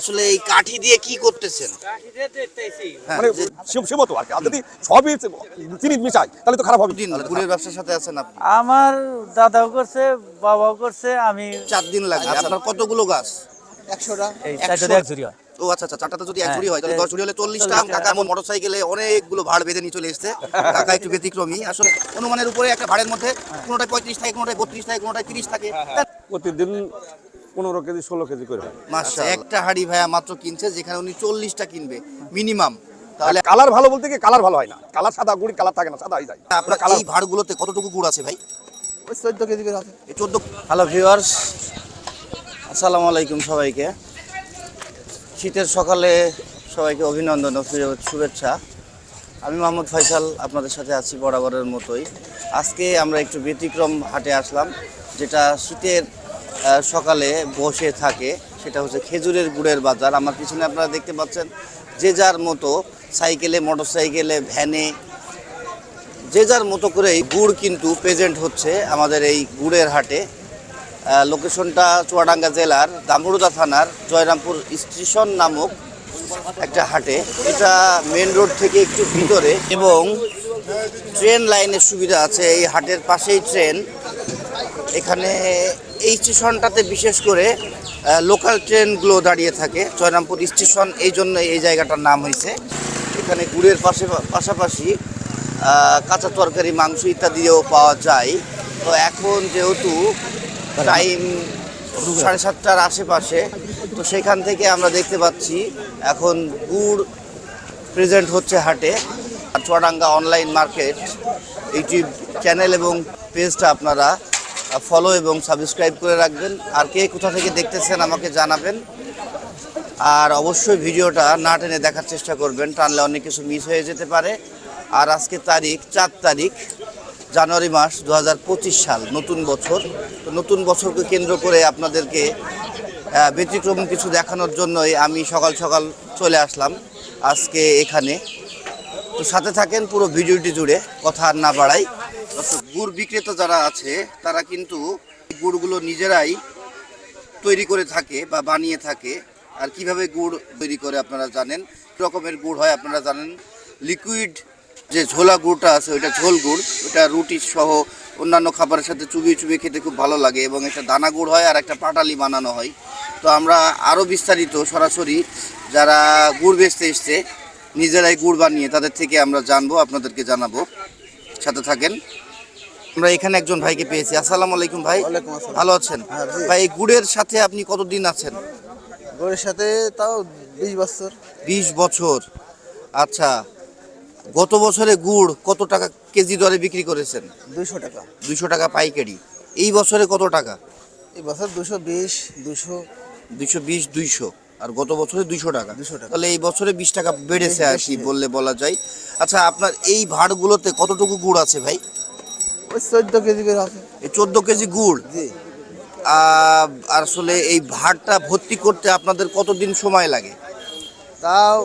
আসলে এই কাঠি দিয়ে কি করতেছেন? হ্যাঁ, মানে যে- সে- সে মতো আর কি। আর যদি সবই চিনি মিশাই তাহলে তো খারাপ হবে। গুড়ের ব্যবসার সাথে আছেন আপনি? আমার দাদাও করছে বাবাও করছে আমি চার দিন লাগে। আপনার কতগুলো গাছ? একশোটা। একশো- এক ঝুড়ি হয়। ও আচ্ছা আচ্ছা চারটাতে যদি এক হ্যাঁ, ঝুড়ি হয় তাহলে এ- দশ ঝুড়ি হলে চল্লিশটা। কাকা অনেকগুলো ভাড় বেঁধে নিয়ে চলে এসছে। কাকা একটু ব্যতিক্রমী। আসলে অনুমানের উপরে একটা ভাড়ের মধ্যে কোনোটায় পঁয়ত্রিশ থাকে কোনোটায় বত্রিশ থাকে কোনোটায় তিরিশ থাকে। প্রতিদিন পনেরো কেজি ষোলো কেজি করে হয়। মাসে একটা হাড়ি ভাইয়া মাত্র কিনছে যেখানে উনি চল্লিশটা কিনবে মিনিমাম। তাহলে কালার ভালো বলতে কি কালার ভালো হয় না। কালার সাদা গুড়ি কালার থাকে না সাদা হয়ে যায়। আপনার কালার এই ভাড়গুলোতে কতটুকু গুড় আছে ভাই? ওই চোদ্দ কেজি করে আছে। চোদ্দ হ্যালো ভিউয়ার্স আসসালামু আলাইকুম সবাইকে। শীতের সকালে সবাইকে অভিনন্দন ও শুভেচ্ছা। আমি মোহাম্মদ ফয়সাল আপনাদের সাথে আছি বরাবরের মতোই। আজকে আমরা একটু ব্যতিক্রম হাটে আসলাম যেটা শীতের সকালে বসে থাকে, সেটা হচ্ছে খেজুরের গুড়ের বাজার। আমার পিছনে আপনারা দেখতে পাচ্ছেন, যে যার মতো সাইকেলে মোটর সাইকেলে ভ্যানে, যে যার মতো করে গুড় কিন্তু প্রেজেন্ট হচ্ছে আমাদের এই গুড়ের হাটে। লোকেশনটা চুয়াডাঙ্গা জেলার দামুড়দা থানার জয়রামপুর স্টেশন নামক একটা হাটে। এটা মেন রোড থেকে একটু ভিতরে এবং ট্রেন লাইনের সুবিধা আছে। এই হাটের পাশেই ট্রেন এখানে এই স্টেশনটাতে বিশেষ করে লোকাল ট্রেনগুলো দাঁড়িয়ে থাকে, জয়রামপুর স্টেশন, এই জন্য এই জায়গাটার নাম হয়েছে এখানে গুড়ের পাশে, পাশাপাশি কাঁচা তরকারি, মাংস ইত্যাদিও পাওয়া যায়। তো এখন যেহেতু টাইম সাড়ে সাতটার আশেপাশে, তো সেখান থেকে আমরা দেখতে পাচ্ছি, এখন গুড় প্রেজেন্ট হচ্ছে হাটে। Chuadanga online market YouTube channel এবং পেজটা আপনারা ফলো এবং সাবস্ক্রাইব করে রাখবেন। আর কে কোথা থেকে দেখতেছেন আমাকে জানাবেন। আর অবশ্যই ভিডিওটা না টেনে দেখার চেষ্টা করবেন, টানলে অনেক কিছু মিস হয়ে যেতে পারে। আর আজকে তারিখ চার তারিখ, জানুয়ারি মাস দু হাজার পঁচিশ সাল, নতুন বছর। তো নতুন বছরকে কেন্দ্র করে আপনাদেরকে ব্যতিক্রম কিছু দেখানোর জন্যই আমি সকাল সকাল চলে আসলাম আজকে এখানে। তো সাথে থাকেন পুরো ভিডিওটি জুড়ে, কথা আর না বাড়াই। দর্শক, গুড় বিক্রেতা যারা আছে তারা কিন্তু গুড়গুলো নিজেরাই তৈরি করে থাকে বা বানিয়ে থাকে। আর কীভাবে গুড় তৈরি করে আপনারা জানেন? রকমের গুড় হয় আপনারা জানেন? লিকুইড যে ঝোলা গুড়টা আছে ওইটা ঝোল গুড়। ওটা রুটি সহ অন্যান্য খাবারের সাথে চুবিয়ে চুবিয়ে খেতে খুব ভালো লাগে এবং একটা দানা গুড় হয় আর একটা পাটালি বানানো হয়। তো আমরা আরও বিস্তারিত সরাসরি যারা গুড় বেচতে এসছে নিজেরাই গুড় বানিয়ে তাদের থেকে আমরা জানব আপনাদেরকে জানাব। সাথে থাকেন আমরা এখানে একজন ভাইকে পেয়েছি। আসসালামু আলাইকুম ভাই। ভালো আছেন? হ্যাঁ, ভাই এই গুড়ের সাথে আপনি কতদিন আছেন? গুড়ের সাথে তাও বিশ বছর। বিশ বছর। আচ্ছা গত বছরে গুড় কত টাকা কেজি দরে বিক্রি করেছেন? দুশো টাকা। দুইশো টাকা পাইকারি। এই বছরে কত টাকা? এই বছর দুশো বিশ দুশো দুইশো বিশ দুইশো। আর গত বছরে দুইশো টাকা। দুশো টাকা। তাহলে এই বছরে বিশ টাকা বেড়েছে আর কি বললে বলা যায়। আচ্ছা আপনার এই ভাড়গুলোতে কতটুকু গুড় আছে ভাই? ওই চোদ্দ কেজি করে আছে। এই চোদ্দ কেজি গুড়? জি। আর আসলে এই ভাড়টা ভর্তি করতে আপনাদের কতদিন সময় লাগে? তাও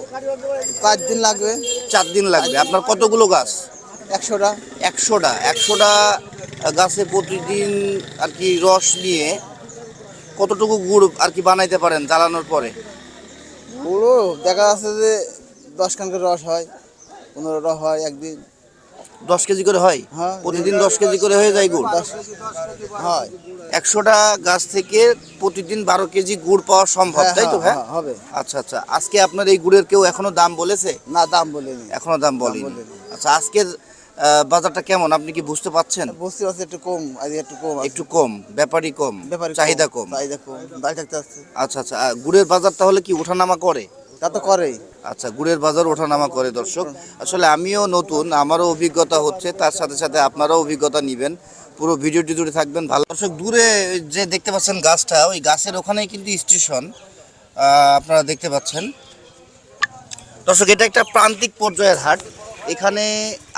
পাঁচ দিন লাগবে। চার দিন লাগবে। আপনার কতগুলো গাছ? একশোটা। একশোটা। একশোটা গাছে প্রতিদিন আর কি রস নিয়ে কতটুকু গুড় আর কি বানাইতে পারেন জ্বালানোর পরে? পুরো দেখা যাচ্ছে যে দশ খান করে রস হয় পনেরোটা হয় একদিন। দশ কেজি করে হয়? হ্যাঁ। প্রতিদিন দশ কেজি করে হয়ে যায় গুড়? হয়। একশোটা গাছ থেকে প্রতিদিন বারো কেজি গুড় পাওয়া সম্ভব হ্যাঁ, তাই তো হ্যাঁ, হ্যাঁ হবে। আচ্ছা আচ্ছা আজকে আপনার এই গুড়ের কেউ এখনও দাম বলেছে? না দাম বলিনি। এখনও দাম বলেনি। আচ্ছা আজকের বাজারটা কেমন? আপনি কি বুঝতে পাচ্ছেন বুঝতে পারছি একটু কম একটু কম একটু কম ব্যাপারই কম চাহিদা কম চাহিদা কম আচ্ছা আচ্ছা গুড়ের বাজার তাহলে কি ওঠানামা করে? তা তো করেই। আচ্ছা গুড়ের বাজার ওঠানামা করে দর্শক। আসলে আমিও নতুন, আমারও অভিজ্ঞতা হচ্ছে, তার সাথে সাথে আপনারাও অভিজ্ঞতা নেবেন। পুরো ভিডিওটি জুড়ে থাকবেন, ভালো দর্শক, দূরে যে দেখতে পাচ্ছেন গাছটা, ওই গাছের ওখানেই কিন্তু স্টেশন আপনারা দেখতে পাচ্ছেন। দর্শক, এটা একটা প্রান্তিক পর্যায়ের হাট। এখানে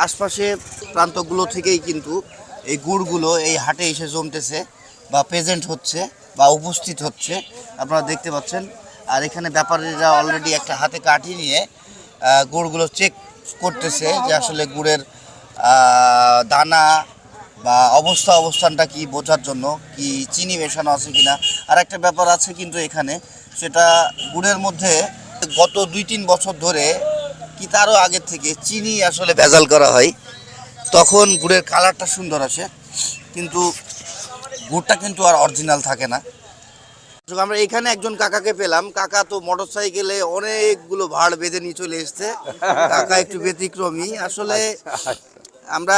আশপাশে প্রান্তগুলো থেকেই কিন্তু এই গুড়গুলো এই হাটে এসে জমতেছে বা প্রেজেন্ট হচ্ছে বা উপস্থিত হচ্ছে। আপনারা দেখতে পাচ্ছেন আর এখানে ব্যাপারীরা অলরেডি একটা হাতে কাঠি নিয়ে গুড়গুলো চেক করতেছে যে আসলে গুড়ের দানা বা অবস্থা অবস্থানটা কি বোঝার জন্য, কি চিনি মেশানো আছে কিনা। আর একটা ব্যাপার আছে কিন্তু এখানে, সেটা গুড়ের মধ্যে গত দুই তিন বছর ধরে কি তারও আগের থেকে চিনি আসলে ভেজাল করা হয়, তখন গুড়ের কালারটা সুন্দর আসে। কিন্তু গুড়টা কিন্তু আর অরিজিনাল থাকে না। আমরা এখানে একজন কাকাকে পেলাম। কাকা তো মোটর সাইকেলে অনেকগুলো ভাড় বেঁধে নিয়ে চলে এসছে। কাকা একটু ব্যতিক্রমী। আসলে আমরা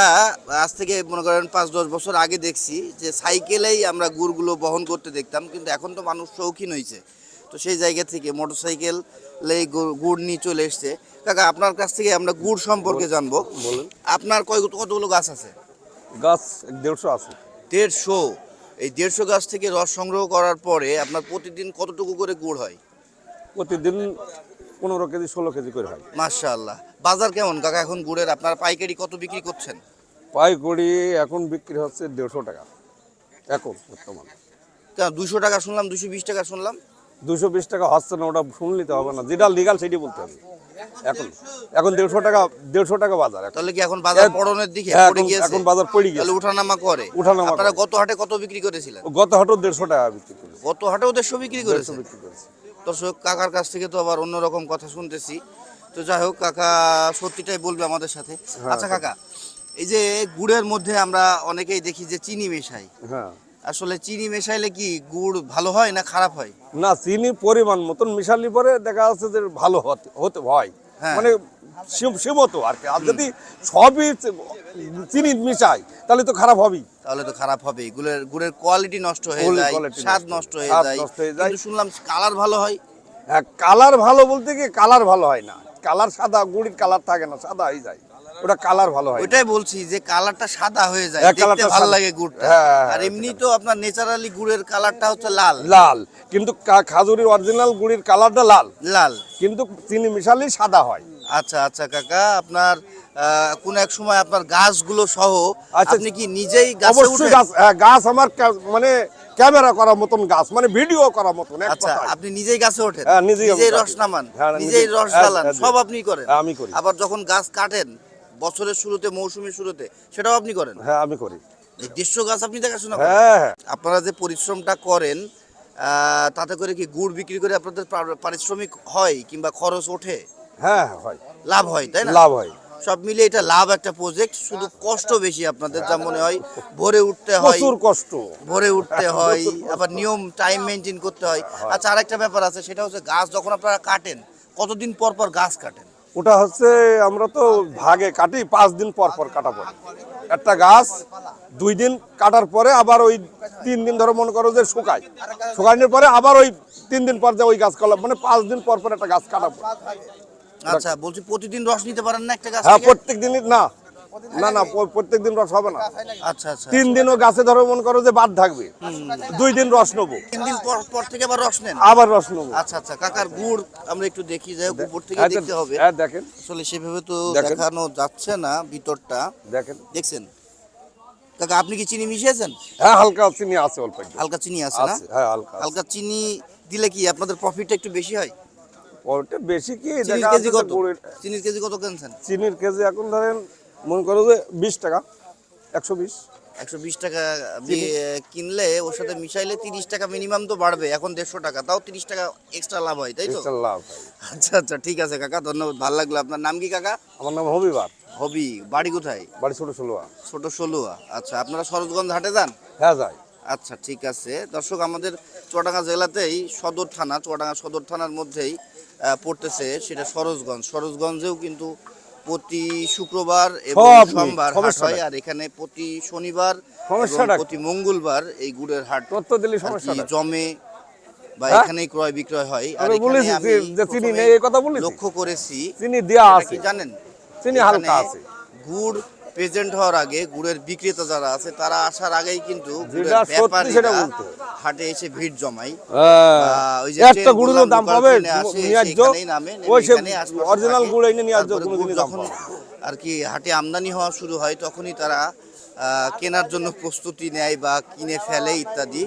আজ থেকে মনে করেন পাঁচ দশ বছর আগে দেখছি যে সাইকেলেই আমরা গুড়গুলো বহন করতে দেখতাম কিন্তু এখন তো মানুষ শৌখিন হয়েছে। তো সেই জায়গা থেকে মোটর সাইকেল গুড় নিয়ে চলে এসছে। কাকা আপনার কাছ থেকে আমরা গুড় সম্পর্কে জানব। বলেন। আপনার কয় কতগুলো গাছ আছে? গাছ দেড়শো আছে। দেড়শো। এই দেড়শো গাছ থেকে রস সংগ্রহ করার পরে আপনার প্রতিদিন কতটুকু করে গুড় হয়? প্রতিদিন পনেরো কেজি ষোলো কেজি করে হয়। মাশাআল্লাহ। বাজার কেমন? কাকা এখন গুড়ের আপনার পাইকারি কত বিক্রি করছেন? পাইকারি এখন বিক্রি হচ্ছে দেড়শো টাকা এখন বর্তমান। কেন দুশো টাকা শুনলাম দুশো বিশ টাকা শুনলাম? দুশো বিশ টাকা হচ্ছে না ওটা শুনলে তো হবে না। যেটা লিগাল সেটি বলতে হবে। এখন এখন দেড়শো টাকা দেড়শো টাকা বাজার তাহলে কি এখন বাজার পড়নের দিকে? হ্যাঁ, পড়ে এখন- গিয়েছে। এখন বাজার পড়ে গিয়েছে। তাহলে উঠানামা করে। আপনারা গত হাটে কত বিক্রি করেছিলেন? গত হাটও দেড়শো টাকা বিক্রি করেছে। গত হাটেও দেড়শো বিক্রি করেছে? বিক্রি করেছে। দর্শক কাকার কাছ থেকে তো আবার অন্যরকম কথা শুনতেছি। তো যাই হোক কাকা সত্যিটাই বলবে আমাদের সাথে। হ্যাঁ, আচ্ছা কাকা এই যে গুড়ের মধ্যে আমরা অনেকেই দেখি যে চিনি মেশাই। হ্যাঁ। আসলে চিনি মেশাইলে কি গুড় ভালো হয় না খারাপ হয়? না চিনি পরিমাণ মতন মিশালি পরে দেখা যাচ্ছে যে ভালো হতে হয়। হ্যাঁ। মানে সীম- সীমত আর কি। আর যদি সবই চিনি মিশাই তাহলে তো খারাপ হবেই। তাহলে তো খারাপ হবে গুড়ের গুড়ের কোয়ালিটি নষ্ট হয়ে যায় স্বাদ নষ্ট হয়ে যায়। নষ্ট হয়ে যায়। কিন্তু শুনলাম কালার ভালো হয়। হ্যাঁ কালার ভালো বলতে কি কালার ভালো হয় না। কালার সাদা গুড়ির কালার থাকে না সাদা হয়ে যায়। ওটা কালার ভালো হয়। না। ওইটাই বলছি যে কালারটা সাদা হয়ে যায় হ্যাঁ, দেখতে ভালো লাগে গুড়টা। হ্যাঁ, আর এমনি তো আপনার ন্যাচারালি গুড়ের কালারটা হচ্ছে লাল। লাল। কিন্তু খাজুরির অরিজিনাল গুড়ির কালারটা লাল। লাল। কিন্তু চিনি মিশালি সাদা হয়। আচ্ছা আচ্ছা কাকা আপনার কোন এক সময় আপনার গাছগুলো সহ আচ্ছা, আপনি কি নিজেই গাছে উঠে গাছ হ্যাঁ, গাছ আমার মানে ক্যামেরা করার মতন গাছ মানে ভিডিও করার মতন আচ্ছা আপনি নিজেই গাছে ওঠেন? হ্যাঁ, নিজেই রস নামান হ্যাঁ, নিজেই রস হ্যাঁ, জ্বালান হ্যাঁ, সব আপনি করেন। হ্যাঁ, আমি করি। আবার যখন গাছ কাটেন বছরের শুরুতে মৌসুমীর শুরুতে সেটাও আপনি করেন? হ্যাঁ আমি করি। এই দেড়শো গাছ আপনি দেখাশোনা করেন? হ্যাঁ হ্যাঁ। আপনারা যে পরিশ্রমটা করেন আহ, তাতে করে কি গুড় বিক্রি করে আপনাদের পা- পারিশ্রমিক হয় কিংবা খরচ ওঠে? হ্যাঁ হ্যাঁ, হয়। লাভ হয় তাই না? লাভ হয়। সব মিলে এটা লাভ একটা প্রজেক্ট শুধু কষ্ট বেশি আপনাদের যা মনে হয় ভোরে উঠতে হয়। প্রচুর কষ্ট। ভোরে উঠতে হয় আবার নিয়ম টাইম মেনটেন করতে হয়। আচ্ছা আরেকটা ব্যাপার আছে সেটা হচ্ছে গাছ যখন আপনারা কাটেন কতদিন পর পর গাছ কাটেন? ওটা হচ্ছে আমরা তো ভাগে কাটি পাঁচ দিন পর পর কাটা পড়ে একটা গাছ দুই দিন কাটার পরে আবার ওই তিন দিন ধরো মনে করো যে শুকায়। শুকানোর পরে আবার ওই তিন দিন পর যে ওই গাছ কলা মানে পাঁচ দিন পর পর একটা গাছ কাটা পড়ে আচ্ছা বলছি প্রতিদিন রস নিতে পারেন না একটা গাছ হ্যাঁ প্রত্যেক দিনই না। না না প্রত্যেক দিন রস হবে না। আচ্ছা আচ্ছা তিন দিনও গাছে ধরো মনে করো যে বাদ থাকবে। দুই দিন রস নেব। তিন দিন পর পর থেকে আবার রস নেন? আবার রস নেব। আচ্ছা আচ্ছা কাকার গুড় আমরা একটু দেখি যাই হোক উপর থেকে হ্যাঁ, দেখতে হবে। হ্যাঁ দেখেন। আসলে সেভাবে তো দেখানো। যাচ্ছে না ভিতরটা। দেখেন। দেখছেন? কাকা আপনি কি চিনি মিশিয়েছেন? হ্যাঁ হালকা চিনি আছে অল্প একটু। হালকা চিনি আছে না? হ্যাঁ হালকা হালকা চিনি দিলে কি আপনাদের প্রফিটটা একটু বেশি হয়? ওটা বেশি কি? চিনির কেজি কত? চিনির কেজি কত কিনছেন? চিনির কেজি এখন ধরেন মনে করো যে বিশ টাকা একশো বিশ। একশো বিশ টাকা কিনলে ওর সাথে মিশাইলে তিরিশ টাকা মিনিমাম তো বাড়বে এখন দেড়শো টাকা তাও তিরিশ টাকা এক্সট্রা লাভ হয় তাই তো? লাভ আচ্ছা আচ্ছা ঠিক আছে কাকা ধন্যবাদ ভালো লাগল আপনার। নাম কি কাকা? আমার নাম হবিবার। হবি বাড়ি কোথায়? বাড়ি ছোট ষোলোয়া। ছোট ষোলোয়া আচ্ছা আপনারা সরোজগঞ্জ হাটে যান? হ্যাঁ যায় আচ্ছা ঠিক আছে। দর্শক আমাদের চুয়াডাঙ্গা জেলাতেই সদর থানা চুয়াডাঙ্গা সদর থানার মধ্যেই পড়তেছে সেটা সরোজগঞ্জ। সরোজগঞ্জেও কিন্তু প্রতি শুক্রবার এবং সোমবার হাট হয় আর এখানে প্রতি শনিবার প্রতি মঙ্গলবার এই গুড়ের হাট তত্ত্ব দিলে কি জমে বা হ্যাঁ? এখানেই ক্রয় বিক্রয় হয়। আর এখানে আমি যে- যে চিনি নেই, এই কথা বলেছি। লক্ষ্য করেছি। চিনি দেওয়া আছে। জানেন? চিনি হালকা আছে। গুড় প্রেজেন্ট হওয়ার আগে গুড়ের বিক্রেতা যারা আছে তারা আসার আগেই কিন্তু গুড়ের ব্যাপারীরা। হাটে এসে ভিড় জমায়। হ্যাঁ। ওই যে একটা বললাম, দাম পাবে সেখানেই নামে, অরিজিনাল গুড় এনে নিয়ে যখন আর কি হাটে আমদানি হওয়া শুরু হয় তখনই তারা আহ, কেনার জন্য প্রস্তুতি নেয় বা কিনে ফেলে ইত্যাদি।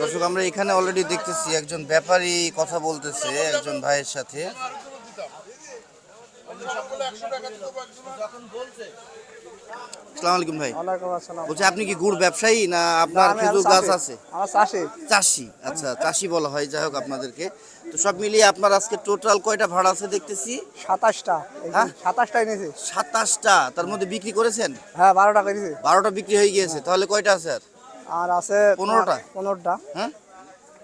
দর্শক আমরা এখানে অলরেডি দেখতেছি একজন ব্যাপারী কথা বলতেছে একজন ভাইয়ের সাথে। আসসালামু আলাইকুম ভাই। বলছি আপনি কি গুড় ব্যবসায়ী না আপনার খেজুর গাছ আছে? চাষি। চাষি আচ্ছা চাষি বলা হয় যাই হোক আপনাদেরকে। তো সব মিলিয়ে আপনার আজকে টোটাল কয়টা ভাড়া আছে দেখতেছি? সাতাশটা। হ্যাঁ? তার মধ্যে বিক্রি করেছেন? হ্যাঁ বারো টাকা নিয়েছি বারোটা বিক্রি হয়ে গিয়েছে তাহলে কয়টা আছে আর? আর আছে পনেরোটা? পনেরোটা। হ্যাঁ?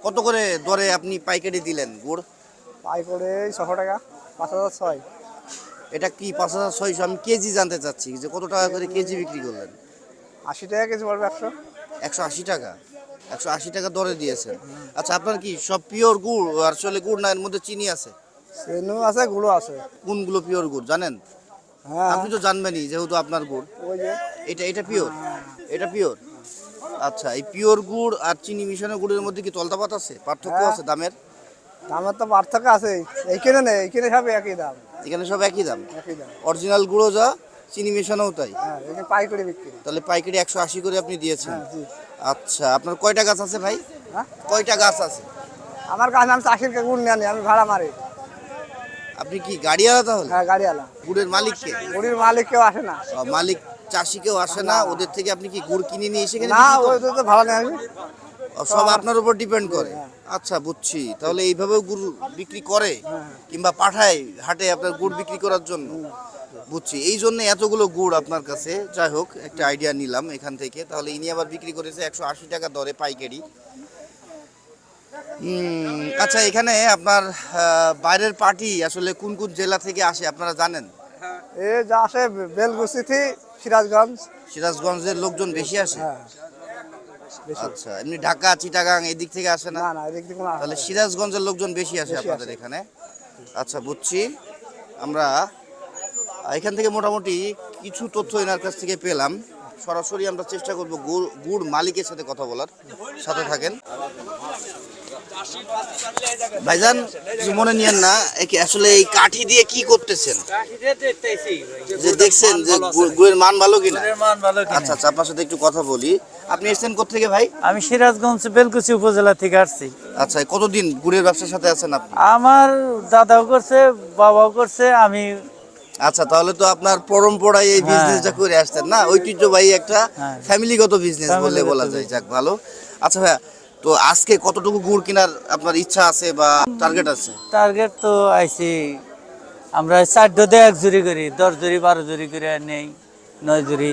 কত করে দরে আপনি পাইকারি দিলেন গুড়? পাই করে ছশো টাকা পাঁচ হাজার ছয়। এটা কি পাঁচ হাজার ছয়শো? আমি কেজি জানতে চাচ্ছি যে কত টাকা করে কেজি বিক্রি করলেন? আশি টাকা কেজি পড়বে একশো। একশো আশি টাকা? একশো আশি টাকা দরে দিয়েছেন। আচ্ছা আপনার কি সব পিওর গুড় আসলে গুড় না এর মধ্যে চিনি আছে? সেনু আছে গুঁড়ো আছে। কোনগুলো পিওর গুড় জানেন? হ্যাঁ। আপনি তো জানবেনই যেহেতু আপনার গুড়। এটা এটা পিওর? এটা পিওর? আচ্ছা এই পিওর গুড় আর চিনি মিশানো গুড়ের মধ্যে কি তলতাপাত আছে? পার্থক্য হ্যাঁ। আছে দামের? দামের তো পার্থক্য আছে এইখানে নেই এইখানে সব একই দাম। এখানে সব একই দাম। একই দাম। অরিজিনাল গুঁড়ো যা চিনি মেশানোও তাই। হ্যাঁ এখানে বিক্রি। তাহলে পাইকারি একশো আশি করে আপনি দিয়েছেন। হ্যাঁ আচ্ছা আপনার কয়টা গাছ আছে ভাই? হ্যাঁ? কয়টা গাছ আছে? আমার কাছে আমি চাষির গুড় নিয়ে আমি ভাড়া মারি। আপনি কি গাড়িওয়ালা তাহলে? হ্যাঁ গাড়িওয়ালা। গুড়ের মালিককে গুড়ের মালিক কেউ আসে না। মালিক চাষি কেউ আসে না ওদের থেকে আপনি কি গুড় কিনে নিয়ে এসে না ওদের তো ভাড়া নেই। আমি সব আপনার উপর ডিপেন্ড করে। আচ্ছা বুঝছি। তাহলে এইভাবেও গুড় বিক্রি করে কিংবা পাঠায় হাটে আপনার গুড় বিক্রি করার জন্য? বুঝছি। এই জন্য এতগুলো গুড় আপনার কাছে। যাই হোক একটা আইডিয়া নিলাম এখান থেকে। তাহলে ইনি আবার বিক্রি করেছে একশো আশি টাকা দরে পাইকারি। আচ্ছা এখানে আপনার বাইরের পার্টি আসলে কোন কোন জেলা থেকে আসে আপনারা জানেন? এ যা আসে বেলগুছি থি সিরাজগঞ্জ। সিরাজগঞ্জের লোকজন বেশি আসে? হ্যাঁ। আচ্ছা এমনি ঢাকা চিটাগাং এই দিক থেকে আসে না? এদিক তাহলে সিরাজগঞ্জের লোকজন বেশি আসে আপনাদের এখানে? আচ্ছা বুঝছি। আমরা এখান থেকে মোটামুটি কিছু তথ্য এনার কাছ থেকে পেলাম। সরাসরি আমরা চেষ্টা করব গুড় গুড় মালিকের সাথে কথা বলার। সাথে থাকেন। ভাইজান কিছু মনে নিয়েন না আসলে এই কাঠি দিয়ে কি করতেছেন? যে দেখছেন যে গু- গুড়ের মান ভালো কিনা? আচ্ছা আচ্ছা আপনার সাথে একটু কথা বলি। আপনি এসেছেন ভাই? আমি সিরাজগঞ্জ বেলকুচি উপজেলা থেকে আসছি। আচ্ছা কতদিন গুড়ের ব্যবসার সাথে আছেন আপনি? আমার দাদাও করছে বাবাও করছে আমি আচ্ছা তাহলে তো আপনার পরম্পরায় এই হ্যাঁ। বিজনেসটা করে আসতেন না? ঐতিহ্যবাহী একটা হ্যাঁ। ফ্যামিলিগত বিজনেস ফ্যামিলিগত বলা যায় যাক ভালো। আচ্ছা ভাইয়া তো আজকে কতটুকু গুড় কেনার আপনার ইচ্ছা আছে বা টার্গেট আছে? টার্গেট তো আইছি আমরা চার ডোদে এক জুড়ি করি দশ জুড়ি বারো জুড়ি করে নেই নয় জুড়ি।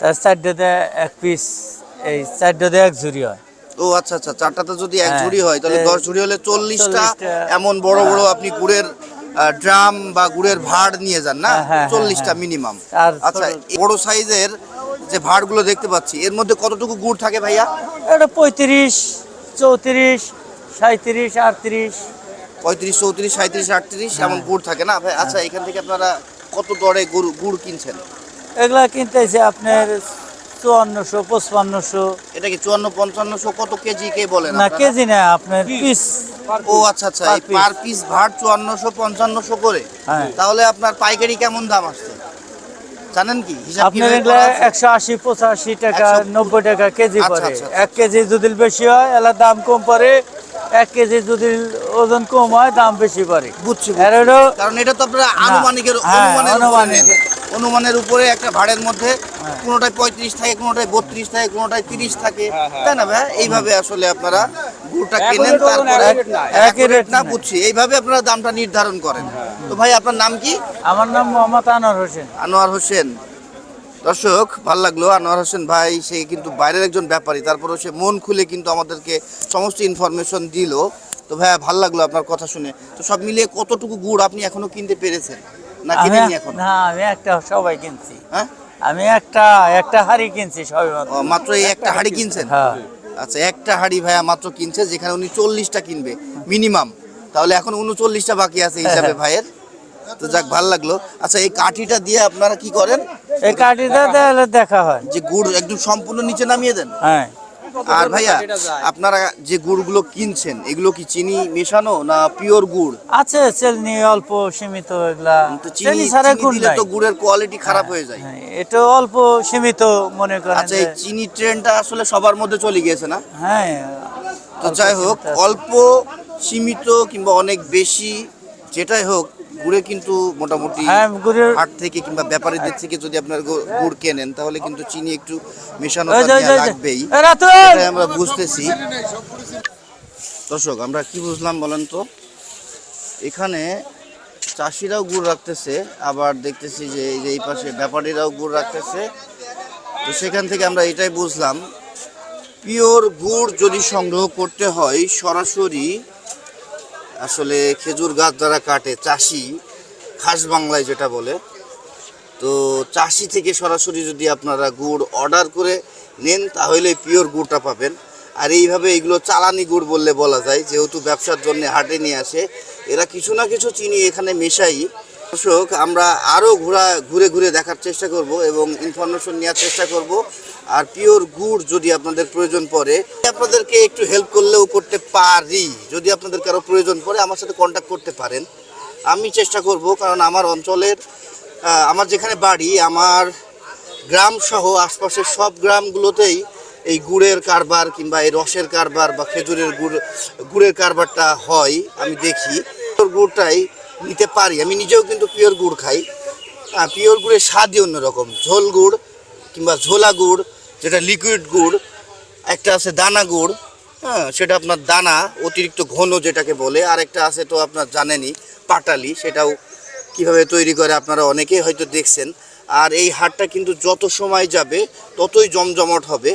তার চার ডোদে এক পিস এই চার ডোদে এক জুড়ি হয়। ও আচ্ছা আচ্ছা চারটাতে যদি এক হ্যাঁ। ঝুড়ি হয় তাহলে দশ ঝুড়ি হলে চল্লিশটা এমন বড় বড় আপনি গুড়ের ড্রাম বা গুড়ের ভাড় নিয়ে যান না? হ্যাঁ, হ্যাঁ, চল্লিশটা হ্যাঁ। মিনিমাম আচ্ছা বড় সাইজের যে ভাড়গুলো দেখতে পাচ্ছি এর মধ্যে কতটুকু গুড় থাকে ভাইয়া? এটা পঁয়ত্রিশ চৌত্রিশ সাঁত্রিশ আটত্রিশ। পঁয়ত্রিশ চৌত্রিশ সাঁত্রিশ আটত্রিশ এমন গুড় থাকে না? ভাই আচ্ছা এখান থেকে আপনারা কত দরে গুড় গুড় কিনছেন? এগুলা কিনতেছে আপনার চুয়ান্নশো পঁচপান্নশো। এটা কি চুয়ান্ন পঞ্চান্নশো? কত কেজি কে বলেন না কেজি না আপনার পিস ও আচ্ছা আচ্ছা পার পিস ভাড় চুয়ান্নশো পঞ্চান্নশো করে? হ্যাঁ। তাহলে আপনার পাইকারি কেমন দাম আসছে? জানেন কি? আপনার এগুলা একশো আশি পঁচাশি টাকা নব্বই টাকা কেজি আচ্ছা, আচ্ছা, এক কেজি যদি বেশি হয় এলা দাম কম পরে। এক কেজি যদি ওজন কম হয় দাম বেশি পড়ে বুঝছি কারণ এটা তো আপনারা আনুমানিকের হ্যাঁ, অনুমানিক। অনুমানের উপরে একটা ভাড়ের মধ্যে হ্যাঁ। কোনোটায় পঁয়ত্রিশ থাকে কোনোটায় বত্রিশ থাকে কোনোটায় তিরিশ থাকে। তাই না ভাই? এইভাবে আসলে আপনারা গুড়টা কেনেন তারপরে একই রেট না। বুঝছি। এইভাবে আপনারা দামটা নির্ধারণ করেন। তো ভাই আপনার নাম কি? আমার নাম মোহাম্মদ আনোয়ার হোসেন। আনোয়ার হোসেন। দর্শক ভালো লাগল। আনোয়ার হোসেন ভাই সে কিন্তু বাইরের একজন ব্যাপারী। তারপরেও সে মন খুলে কিন্তু আমাদেরকে সমস্ত ইনফরমেশন দিল। তো ভাইয়া ভালো লাগল আপনার কথা শুনে। তো সব মিলিয়ে কতটুকু গুড় আপনি এখনও কিনতে পেরেছেন? না আমি এখন? না আমি একটা সবাই কিনছি। হ্যাঁ? আমি একটা একটা হাড়ি কিনছি সবাই মাত্র। এই একটা হাড়ি কিনছেন? হ্যাঁ। আচ্ছা একটা হাড়ি ভাইয়া মাত্র কিনছে যেখানে উনি চল্লিশটা কিনবে মিনিমাম। তাহলে এখন উনচল্লিশটা বাকি আছে হিসাবে ভাইয়ের। তো যাক ভালো লাগল। আচ্ছা এই কাঠিটা দিয়ে আপনারা কি করেন? এই কাঠিটা দেখা হয়। যে গুড় একদম সম্পূর্ণ নিচে নামিয়ে দেন? হ্যাঁ। আর ভাইয়া আপনারা যে গুড়গুলো কিনছেন এগুলো কি চিনি মেশানো না পিওর গুড়? আছে চেলনি অল্প সীমিত এগুলা। চিনি চেনি ছাড়া চিনি গুণ দিলে তো গুড়ের কোয়ালিটি খারাপ হয়ে যায়। হ্যাঁ, এটা অল্প সীমিত মনে করেন আচ্ছা এই চিনি ট্রেনটা আসলে সবার মধ্যে চলে গিয়েছে না? হ্যাঁ তো যাই হোক অল্প সীমিত কিংবা অনেক বেশি যেটাই হোক গুড়ে কিন্তু মোটামুটি হ্যাঁ হাট থেকে কিংবা ব্যাপারীদের থেকে যদি আপনার গুড় কেনেন তাহলে কিন্তু চিনি একটু মেশানো। লাগবেই। আমরা বুঝতেছি। দর্শক আমরা কি বুঝলাম বলেন তো? এখানে চাষিরাও গুড় রাখতেছে আবার দেখতেছি যে এই যে এই পাশে ব্যাপারীরাও গুড় রাখতেছে। তো সেখান থেকে আমরা এটাই বুঝলাম। পিওর গুড় যদি সংগ্রহ করতে হয় সরাসরি আসলে খেজুর গাছ যারা কাটে, চাষি, খাস বাংলায় যেটা বলে, তো চাষি থেকে সরাসরি যদি আপনারা গুড় অর্ডার করে নেন, তাহলে পিওর গুড়টা পাবেন। আর এইভাবে এগুলো চালানি গুড় বললে বলা যায়, যেহেতু ব্যবসার জন্য হাটে নিয়ে আসে, এরা কিছু না কিছু চিনি এখানে মেশাই দর্শক, আমরা আরও ঘোরা, ঘুরে ঘুরে দেখার চেষ্টা করব এবং ইনফরমেশন নেওয়ার চেষ্টা করব। আর পিওর গুড় যদি আপনাদের প্রয়োজন পড়ে, আপনাদেরকে একটু হেল্প করলেও করতে পারি। যদি আপনাদের কারও প্রয়োজন পড়ে, আমার সাথে কন্ট্যাক্ট করতে পারেন। আমি চেষ্টা করব, কারণ আমার অঞ্চলের আমার যেখানে বাড়ি, আমার গ্রাম সহ আশপাশের সব গ্রামগুলোতেই এই গুড়ের কারবার কিংবা এই রসের কারবার বা খেজুরের গুড়, গুড়ের কারবারটা হয়, আমি দেখি। গুড়টাই নিতে পারি। আমি নিজেও কিন্তু পিওর গুড় খাই। পিওর গুড়ের স্বাদই অন্যরকম। ঝোল গুড় কিংবা ঝোলা গুড়, যেটা লিকুইড গুড়, একটা আছে দানা গুড় হ্যাঁ সেটা আপনার দানা, অতিরিক্ত ঘন যেটাকে বলে আর একটা আছে তো আপনার জানেনই, পাটালি, সেটাও কীভাবে তৈরি করে আপনারা অনেকেই হয়তো দেখছেন। আর এই হাটটা কিন্তু যত সময় যাবে, ততই জমজমট হবে।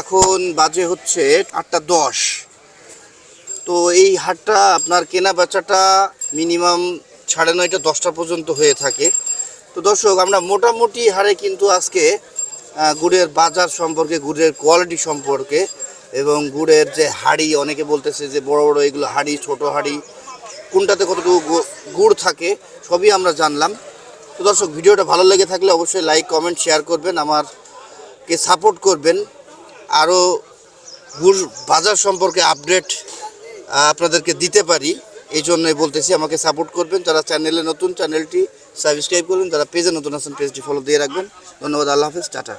এখন বাজে হচ্ছে আটটা দশ। তো এই হাটটা, আপনার কেনা বেচাটা মিনিমাম সাড়ে নয়টা, দশটা পর্যন্ত হয়ে থাকে। তো দর্শক, আমরা মোটামুটি হারে কিন্তু আজকে গুড়ের বাজার সম্পর্কে, গুড়ের কোয়ালিটি সম্পর্কে এবং গুড়ের যে হাড়ি, অনেকে বলতেছে যে বড় বড় এগুলো হাড়ি, ছোট হাড়ি, কোনটাতে কতটুকু গুড় থাকে, সবই আমরা জানলাম। তো দর্শক, ভিডিওটা ভালো লেগে থাকলে অবশ্যই লাইক কমেন্ট শেয়ার করবেন, আমারকে সাপোর্ট করবেন। আরও গুড় বাজার সম্পর্কে আপডেট আপনাদেরকে দিতে পারি। এই জন্যই বলতেছি, আমাকে সাপোর্ট করবেন। যারা চ্যানেলে নতুন চ্যানেলটি সাবস্ক্রাইব করবেন যারা পেজে নতুন আছেন পেজটি ফলো দিয়ে রাখবেন। ধন্যবাদ, আল্লাহ হাফেজ, টাটা।